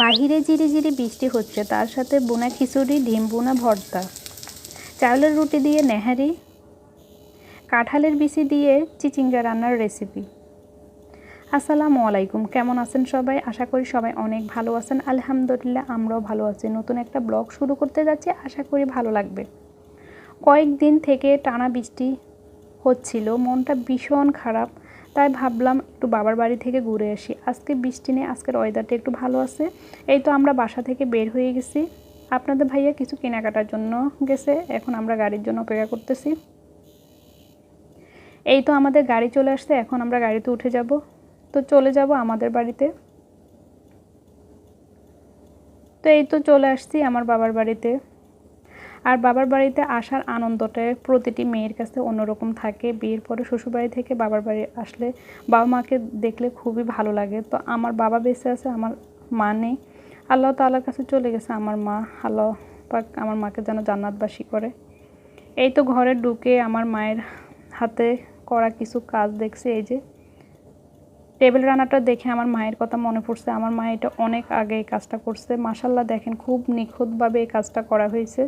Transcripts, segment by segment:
বাহিরে জিরি জিরি বৃষ্টি হচ্ছে, তার সাথে বোনা খিচুড়ি, ডিম বোনা ভর্তা। চাউলের রুটি দিয়ে নেহারি, কাঁঠালের বিচি দিয়ে চিচিঙ্গা রান্নার রেসিপি আসসালামু আলাইকুম, কেমন আছেন সবাই? আশা করি সবাই অনেক ভালো আছেন। আলহামদুলিল্লাহ, আমরাও ভালো আছি। নতুন একটা ব্লগ শুরু করতে যাচ্ছি, আশা করি ভালো লাগবে। কয়েকদিন থেকে টানা বৃষ্টি হচ্ছিল, মনটা ভীষণ খারাপ। তাই ভাবলাম একটু বাবার বাড়ি থেকে ঘুরে আসি। আজকে বৃষ্টি নেই, আজকের ওয়েদারটা একটু ভালো আছে। এই তো আমরা বাসা থেকে বের হয়ে গেছি। আপনাদের ভাইয়া কিছু কেনাকাটার জন্য গেছে, এখন আমরা গাড়ির জন্য অপেক্ষা করতেছি। এই তো আমাদের গাড়ি চলে আসছে, এখন আমরা গাড়িতে উঠে যাব। তো চলে যাব আমাদের বাড়িতে। তো এই তো চলে আসছি আমার বাবার বাড়িতে। আর বাবার বাড়িতে আসার আনন্দটা প্রতিটি মেয়ের কাছে অন্যরকম থাকে। বিয়ের পরে শ্বশুরবাড়ি থেকে বাবার বাড়ি আসলে বাবা মাকে দেখলে খুবই ভালো লাগে। তো আমার বাবা বেঁচে আছে, আমার মা নেই। আল্লাহ তাল্লার কাছে চলে গেছে আমার মা। আল্লাহ পাক আমার মাকে যেন জান্নাতবাসী করে। এই তো ঘরে ঢুকে আমার মায়ের হাতে করা কিছু কাজ দেখছে, এই যে টেবিল রান্নাটা দেখে আমার মায়ের কথা মনে পড়ছে। আমার মা এটা অনেক আগে এই কাজটা করছে। মাসাল্লাহ দেখেন, খুব নিখুঁতভাবে এই কাজটা করা হয়েছে।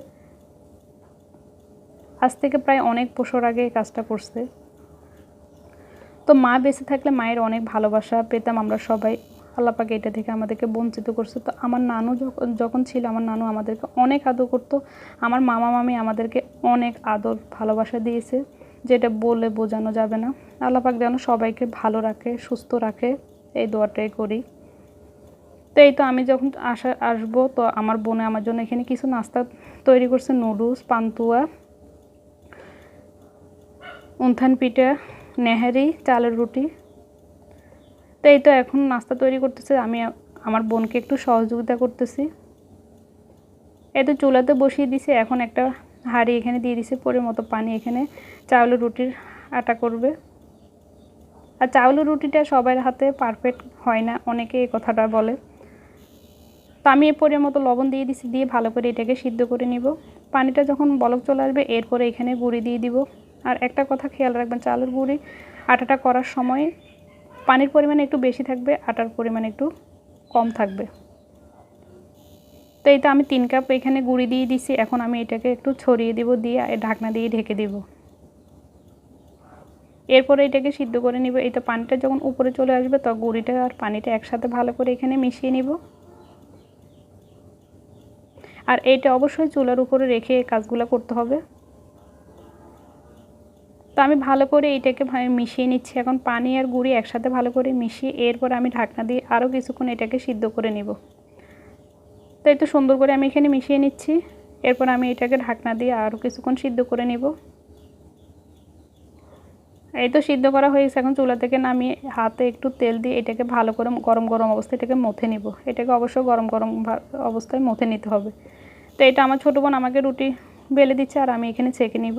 আজ থেকে প্রায় অনেক বছর আগে এই কাজটা করছে। তো মা বেঁচে থাকলে মায়ের অনেক ভালোবাসা পেতাম আমরা সবাই। আল্লাপাকে এটা থেকে আমাদেরকে বঞ্চিত করছে। তো আমার নানু যখন যখন ছিল, আমার নানু আমাদেরকে অনেক আদর করতো। আমার মামা, মামি আমাদেরকে অনেক আদর, ভালোবাসা দিয়েছে। যেটা বলে বোঝানো যাবে না। আল্লাপাক যেন সবাইকে ভালো রাখে, সুস্থ রাখে। এই দোয়াটাই করি। তো এই তো আমি যখন আসা, আসব, তো আমার বোনে আমার জন্য এখানে কিছু নাস্তা তৈরি করছে, নুডলস, পান্তুয়া। উন্থান পিঠা, নেহারি, চালের রুটি। তো এই তো এখন নাস্তা তৈরি করতেছে। আমি আমার বোনকে একটু সহযোগিতা করতেছি। এই তো চুলাতে বসিয়ে দিছে। এখন একটা হাঁড়ি এখানে দিয়ে দিছে। পরে মতো পানি এখানে চাউলের রুটির আটা করবে। আর চাউলের রুটিটা সবার হাতে পারফেক্ট হয় না। অনেকে এই কথাটা বলে। তো আমি এ পরের মতো লবণ দিয়ে দিছি। দিয়ে ভালো করে এটাকে সিদ্ধ করে নিব। পানিটা যখন বলক চলে আসবে, এরপরে এখানে গুঁড়ি দিয়ে দিব। আর একটা কথা খেয়াল রাখবেন, চালের গুঁড়ি আটাটা করার সময় পানির পরিমাণ একটু বেশি থাকবে, আটার পরিমাণ একটু কম থাকবে। তো এইটা আমি তিন কাপ এখানে গুঁড়ি দিয়ে দিছি, এখন আমি এটাকে একটু ছড়িয়ে দিব দিয়ে ঢাকনা দিয়ে ঢেকে দিব। এরপরে এটাকে সিদ্ধ করে নিব, এই তো পানিটা যখন উপরে চলে আসবে, তো গুঁড়িটা আর পানিটা একসাথে ভালো করে এখানে মিশিয়ে নিব। আর এইটা অবশ্যই চুলার উপরে রেখে কাজগুলো করতে হবে। তো আমি ভালো করে এইটাকে মিশিয়ে নিচ্ছি। এখন পানি আর গুঁড়ি একসাথে ভালো করে মিশিয়ে এরপর আমি ঢাকনা দিয়ে আরও কিছুক্ষণ এটাকে সিদ্ধ করে নিব। তো তো সুন্দর করে আমি এখানে মিশিয়ে নিচ্ছি। এরপর আমি এটাকে ঢাকনা দিয়ে আরও কিছুক্ষণ সিদ্ধ করে নিব। এই তো সিদ্ধ করা হয়েছে এখন চুলা থেকে নামিয়ে হাতে একটু তেল দিয়ে এটাকে ভালো করে গরম গরম অবস্থায় এটাকে মথে নিব। এটাকে অবশ্যই গরম গরম অবস্থায় মথে নিতে হবে। তো এটা আমার ছোটো বোন আমাকে রুটি বেলে দিচ্ছে আর আমি এখানে ছেঁকে নিব।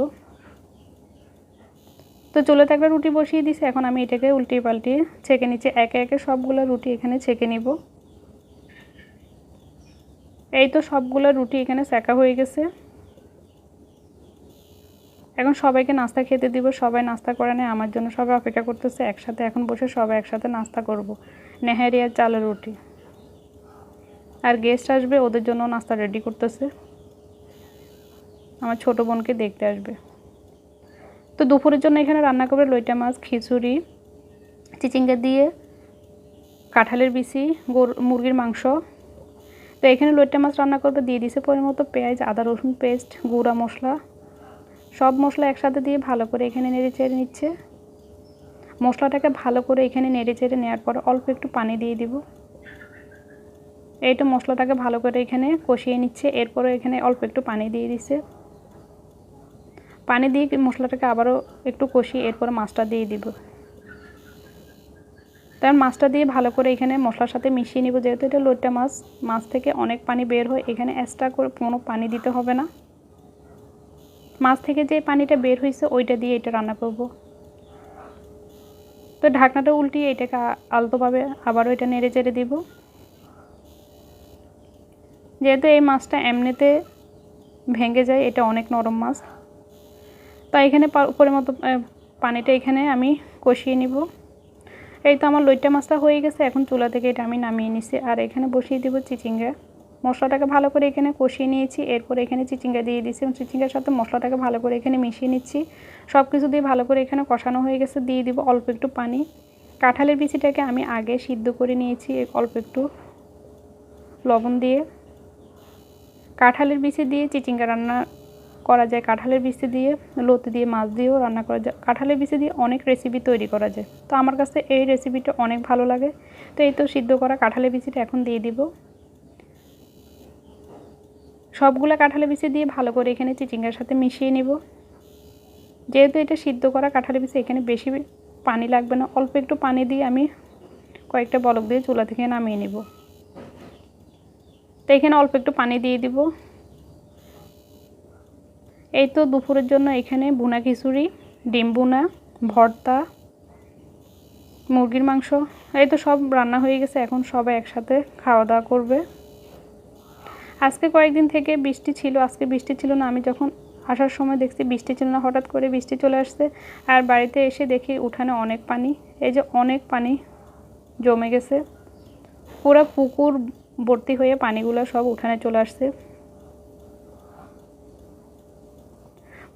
তো চুলাতে একটা রুটি বসিয়ে দিছে, এখন আমি এটাকে উল্টিয়ে পাল্টিয়ে ছেঁকে নিচ্ছি। একে একে সবগুলো রুটি এখানে ছেঁকে নিব। এই তো সবগুলো রুটি এখানে সেকা হয়ে গেছে। এখন সবাইকে নাস্তা খেতে দিব, সবাই নাস্তা করে নেয়, আমার জন্য সবাই অপেক্ষা করতেছে, একসাথে এখন বসে সবাই একসাথে নাস্তা করব। নেহারি আর চালের রুটি। আর গেস্ট আসবে, ওদের জন্য নাস্তা রেডি করতেছে। আমার ছোটো বোনকে দেখতে আসবে। তো দুপুরের জন্য এখানে রান্না করবে লইটা মাছ, খিচুড়ি, চিচিঙ্গা দিয়ে, কাঁঠালের বিচি, গরু, মুরগির মাংস। তো এখানে লইটা মাছ রান্না করবে, দিয়ে দিছে মতো পেঁয়াজ, আদা, রসুন পেস্ট, গুঁড়া মশলা। সব মশলা একসাথে দিয়ে ভালো করে এখানে নেড়ে চেড়ে নিচ্ছে। মশলাটাকে ভালো করে এখানে নেড়ে চেড়ে নেওয়ার পর অল্প একটু পানি দিয়ে দিব। এইটা মশলাটাকে ভালো করে এখানে কষিয়ে নিচ্ছে এরপরে এখানে অল্প একটু পানি দিয়ে দিচ্ছে। পানি দিয়ে মশলাটাকে আবারও একটু কষিয়ে এরপরে মাছটা দিয়ে দিব। তার মাছটা দিয়ে ভালো করে এখানে মশলার সাথে মিশিয়ে নিব। যেহেতু এটা লোটটা মাছ মাছ থেকে অনেক পানি বের হয়, এখানে এক্সট্রা করে কোনো পানি দিতে হবে না। মাছ থেকে যে পানিটা বের হয়েছে, ওইটা দিয়ে এটা রান্না করব। তো ঢাকনাটা উল্টিয়ে এটাকে আলতোভাবে আবারও এটা নেড়ে চেড়ে দিব। যেহেতু এই মাছটা এমনিতে ভেঙে যায়, এটা অনেক নরম মাছ। তো এখানে উপরের মতো পানিটা এখানে আমি কষিয়ে নিব। এই তো আমার লইট্টা মাছটা হয়ে গেছে, এখন চুলা থেকে এটা আমি নামিয়ে নিছি। আর এখানে বসিয়ে দিব চিচিঙ্গা। মশলাটাকে ভালো করে এখানে কষিয়ে নিয়েছি, এরপর এখানে চিচিঙ্গা দিয়ে দিয়েছি এবং চিচিঙ্গার সাথে মশলাটাকে ভালো করে এখানে মিশিয়ে নিচ্ছি। সব কিছু দিয়ে ভালো করে এখানে কষানো হয়ে গেছে, দিয়ে দিব অল্প একটু পানি। কাঁঠালের বিচিটাকে আমি আগে সিদ্ধ করে নিয়েছি অল্প একটু লবণ দিয়ে। কাঁঠালের বিচি দিয়ে চিচিঙ্গা রান্না করা যায় কাঁঠালের বিচি দিয়ে, লতি দিয়ে, মাছ দিয়েও রান্না করা যায়। কাঁঠালের বিচি দিয়ে অনেক রেসিপি তৈরি করা যায়। তো আমার কাছে এই রেসিপিটা অনেক ভালো লাগে। তো এই তো সিদ্ধ করা কাঁঠালের বিচিটা এখন দিয়ে দিব। সবগুলো কাঁঠালের বিচি দিয়ে ভালো করে এখানে চিচিঙ্গার সাথে মিশিয়ে নিব। যেহেতু এটা সিদ্ধ করা কাঁঠালের বিচি, এখানে বেশি পানি লাগবে না। অল্প একটু পানি দিয়ে আমি কয়েকটা বলক দিয়ে চুলা থেকে নামিয়ে নিব। তো এখানে অল্প একটু পানি দিয়ে দিব। এই তো দুপুরের জন্য এখানে বুনা খিচুড়ি, ডিম বুনা ভর্তা, মুরগির মাংস, এই তো সব রান্না হয়ে গেছে, এখন সবাই একসাথে খাওয়া দাওয়া করবে। আজকে কয়েকদিন থেকে বৃষ্টি ছিল, আজকে বৃষ্টি ছিল না, আমি যখন আসার সময় দেখছি বৃষ্টি ছিল না, হঠাৎ করে বৃষ্টি চলে আসছে, আর বাড়িতে এসে দেখি উঠানে অনেক পানি, এই যে অনেক পানি জমে গেছে, পুরো পুকুর ভর্তি হয়ে পানিগুলো সব উঠানে চলে আসছে।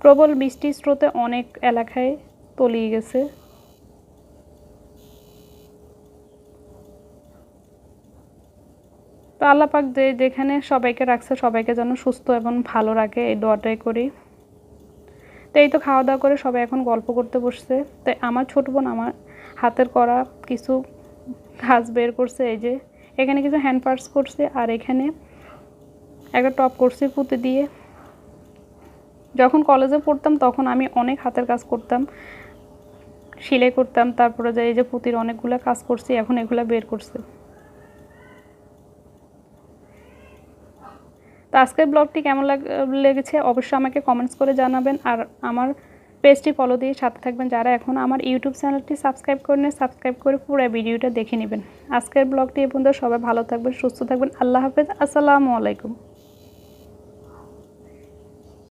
প্রবল বৃষ্টির স্রোতে অনেক এলাকায় তলিয়ে গেছে। তো আল্লাপাক যে যেখানে সবাইকে রাখছে, সবাইকে যেন সুস্থ এবং ভালো রাখে, এই দোয়াটাই করি। তো এই তো খাওয়া দাওয়া করে সবাই এখন গল্প করতে বসছে। তো আমার ছোট বোন আমার হাতের করা কিছু কাজ বের করছে, এই যে এখানে কিছু হ্যান্ড পার্স করছে, আর এখানে একটা টপ করছি পুঁতে দিয়ে। যখন কলেজে পড়তাম তখন আমি অনেক হাতের কাজ করতাম। সেলাই করতাম, তারপরে যে এই যে পুঁতির অনেকগুলো কাজ করছি, এখন এগুলো বের করছে। তো আজকের ব্লগটি কেমন লেগেছে অবশ্যই আমাকে কমেন্টস করে জানাবেন। আর আমার পেজটি ফলো দিয়ে সাথে থাকবেন যারা এখন আমার ইউটিউব চ্যানেলটি সাবস্ক্রাইব করে নেন সাবস্ক্রাইব করে পুরো ভিডিওটা দেখে নেবেন। আজকের ব্লগটি এ পর্যন্ত সবাই ভালো থাকবেন, সুস্থ থাকবেন। আল্লাহ হাফেজ, আসসালামু আলাইকুম।